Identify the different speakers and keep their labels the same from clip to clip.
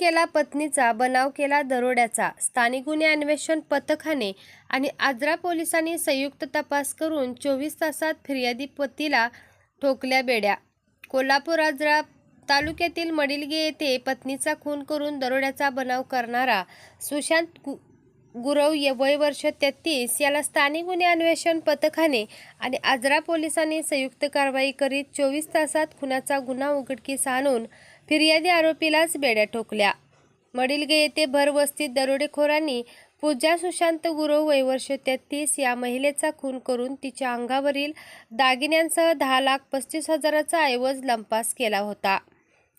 Speaker 1: केला पत्नीचा बनाव केला दरोड्याचा स्थानिक गुन्हे अन्वेषण पथकाने आणि आजरा पोलिसांनी संयुक्त तपास करून चोवीस तासात फिर्यादी पतीला ठोकल्या बेड्या. कोल्हापूर आजरा तालुक्यातील मडिलगे येथे पत्नीचा खून करून दरोड्याचा बनाव करणारा सुशांत गु गुरव य- वय वर्ष तेहतीस याला स्थानिक गुन्हे अन्वेषण पथकाने आणि आजरा पोलिसांनी संयुक्त कारवाई करीत चोवीस तासात खुनाचा गुन्हा उघडकीस आणून फिर्यादी आरोपीलाच बेड्या ठोकल्या. मडिलगे येथे भरवस्तीत दरोडेखोरांनी पूजा सुशांत गुरव वयवर्ष तेहतीस या महिलेचा खून करून तिच्या अंगावरील दागिन्यांसह दहा लाख पस्तीस हजाराचा ऐवज लंपास केला होता.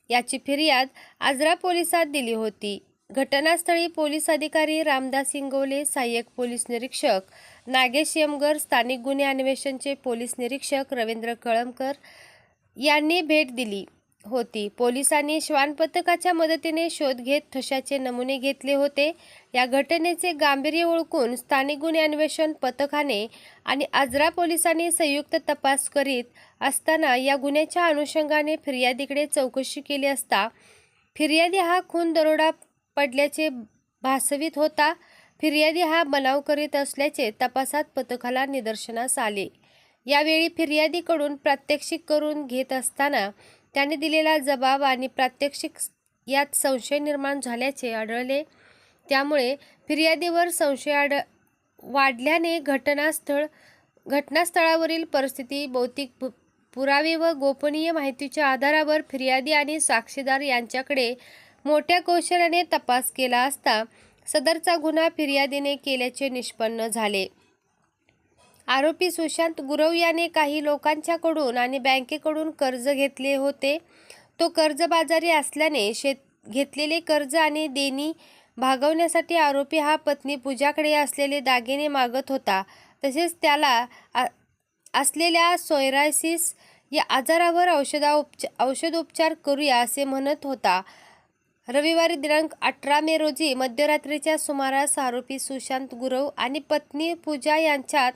Speaker 1: याची फिर्याद आजरा पोलिसात दिली होती. घटनास्थळी पोलीस अधिकारी रामदास इंगोले सहाय्यक पोलीस निरीक्षक नागेश यमगर स्थानिक गुन्हे अन्वेषणचे पोलीस निरीक्षक रवींद्र कळमकर यांनी भेट दिली. होती. पोलिसांनी श्वान पथकाच्या मदतीने शोध घेत ठशाचे नमुने घेतले होते. या घटनेचे गांभीर्य ओळखून स्थानिक गुन्हे अन्वेषण पथकाने आणि आजरा पोलिसांनी संयुक्त तपास करीत असताना या गुन्ह्याच्या अनुषंगाने फिर्यादीकडे चौकशी केली असता फिर्यादी हा खून दरोडा पडल्याचे भासवित होता. फिर्यादी हा बनाव करीत असल्याचे तपासात पथकाला निदर्शनास आले. यावेळी फिर्यादीकडून प्रात्यक्षिक करून घेत असताना त्याने दिलेला जबाब आणि प्रात्यक्षिक यात संशय निर्माण झाल्याचे आढळले. त्यामुळे फिर्यादीवर संशय आढ वाढल्याने घटनास्थळ घटनास्थळावरील परिस्थिती भौतिक पु- पुरावे व गोपनीय माहितीच्या आधारावर फिर्यादी आणि साक्षीदार यांच्याकडे मोठ्या कौशल्याने तपास केला असता सदरचा गुन्हा फिर्यादीने केल्याचे निष्पन्न झाले. आरोपी सुशांत गुरव याने काही लोकांच्याकडून आणि बँकेकडून कर्ज घेतले होते. तो कर्जबाजारी असल्याने शेत घेतलेले कर्ज आणि देणी भागवण्यासाठी आरोपी हा पत्नी पूजाकडे असलेले दागिने मागत होता. तसेच त्याला आ- असलेल्या सोयरायसिस या आजारावर औषधा उपचार औषधोपचार करूया असे म्हणत होता. रविवारी दिनांक अठरा मे रोजी मध्यरात्रीच्या सुमारास आरोपी सुशांत गुरव आणि पत्नी पूजा यांच्यात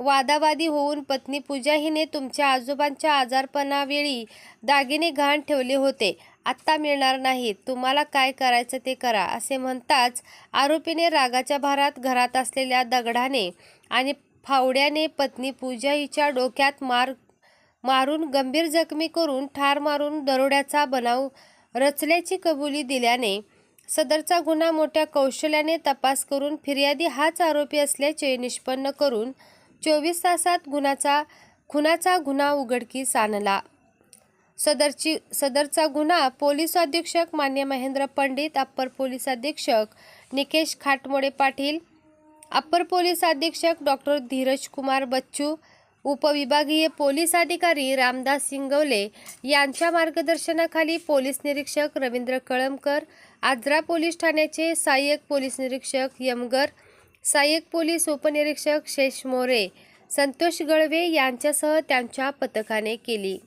Speaker 1: वादावादी होऊन पत्नी पूजा हिने तुमच्या आजोबांच्या आजारपणावेळी दागिने घाण ठेवले होते. आत्ता मिळणार नाहीत तुम्हाला काय करायचं ते करा असे म्हणताच आरोपीने रागाच्या भारात घरात असलेल्या दगडाने आणि फावड्याने पत्नी पूजा हिच्या डोक्यात मार मारून गंभीर जखमी करून ठार मारून दरोड्याचा बनाव रचल्याची कबुली दिल्याने सदरचा गुन्हा मोठ्या कौशल्याने तपास करून फिर्यादी हाच आरोपी असल्याचे निष्पन्न करून चोवीस तासात गुन्ह्याचा खुनाचा गुन्हा उघडकीस आणला. सदरची सदरचा गुन्हा पोलीस अधीक्षक मान्य महेंद्र पंडित अप्पर पोलीस अधीक्षक निकेश खाटमोडे पाटील अप्पर पोलीस अधीक्षक डॉक्टर धीरज कुमार बच्चू उपविभागीय पोलीस अधिकारी रामदास सिंगवले यांच्या मार्गदर्शनाखाली पोलीस निरीक्षक रवींद्र कळमकर आजरा पोलीस ठाण्याचे सहाय्यक पोलीस निरीक्षक यमगर सहाय्यक पोलीस उपनिरीक्षक शेष मोरे संतोष गळवे यांच्यासह त्यांच्या पथकाने केली.